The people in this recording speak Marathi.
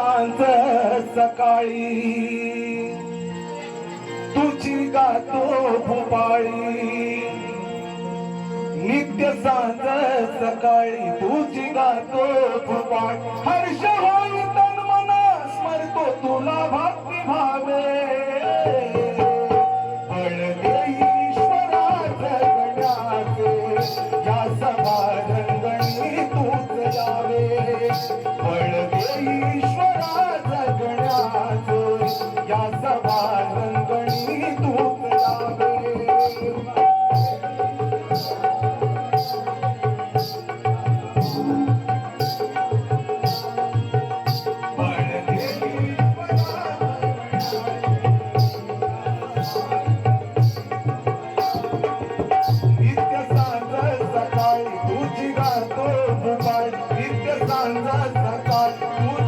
सांज सकाळी. तुझी गातो भोपाळी. नित्य सांज सकाळी तुझी गातो भोपाळी. हर्ष होई तन मना स्मरतो तुला भक्ती भावे. दुपार नित्य सकाळ.